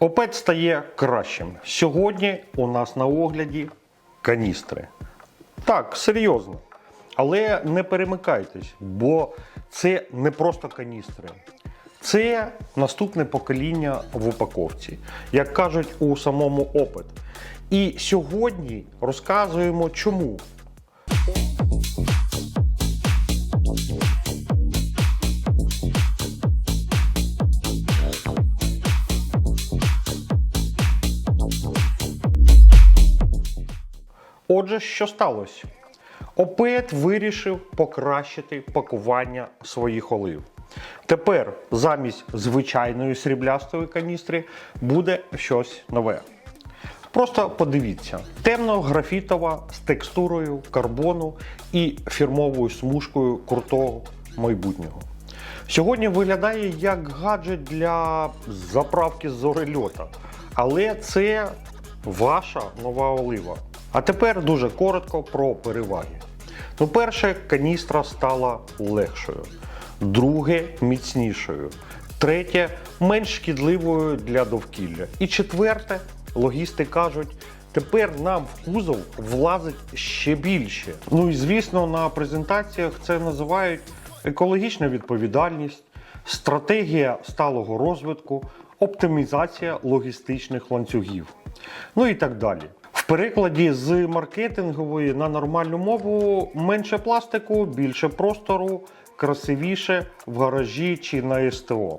Опет стає кращим. Сьогодні у нас на огляді каністри. Так, серйозно. Але не перемикайтесь, бо це не просто каністри. Це наступне покоління в упаковці, як кажуть у самому опит. І сьогодні розказуємо чому. Отже, що сталося? Опет вирішив покращити пакування своїх олив. Тепер замість звичайної сріблястої каністри буде щось нове. Просто подивіться: темно-графітова з текстурою карбону і фірмовою смужкою крутого майбутнього. Сьогодні виглядає як гаджет для заправки зорельота, але це ваша нова олива. А тепер дуже коротко про переваги. Ну, перше, каністра стала легшою, друге міцнішою, третє менш шкідливою для довкілля. І четверте, логісти кажуть, тепер нам в кузов влазить ще більше. Ну і звісно, на презентаціях це називають екологічна відповідальність, стратегія сталого розвитку, оптимізація логістичних ланцюгів. Ну і так далі. Перекладі з маркетингової на нормальну мову менше пластику, більше простору, красивіше в гаражі чи на СТО.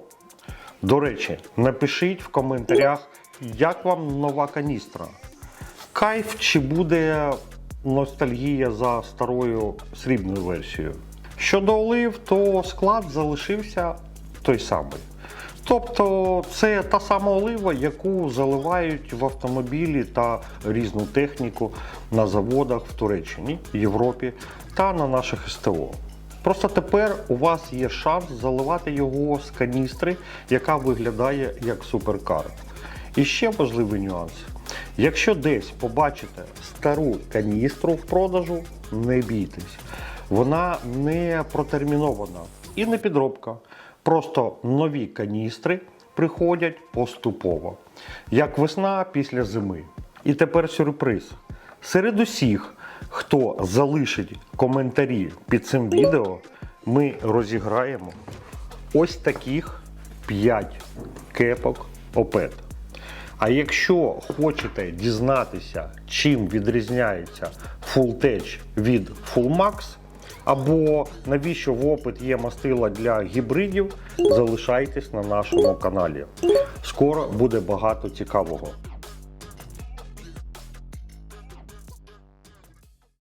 До речі, напишіть в коментарях, як вам нова каністра. Кайф чи буде ностальгія за старою срібною версією. Щодо олив, то склад залишився той самий. Тобто це та сама олива, яку заливають в автомобілі та різну техніку на заводах в Туреччині, Європі та на наших СТО. Просто тепер у вас є шанс заливати його з каністри, яка виглядає як суперкар. І ще важливий нюанс. Якщо десь побачите стару каністру в продажу, не бійтесь. Вона не протермінована і не підробка. Просто нові каністри приходять поступово, як весна після зими. І тепер сюрприз. Серед усіх, хто залишить коментарі під цим відео, ми розіграємо ось таких 5 кепок опет. А якщо хочете дізнатися, чим відрізняється Full Tech від Full Max, або навіщо в опит є мастила для гібридів, залишайтесь на нашому каналі. Скоро буде багато цікавого.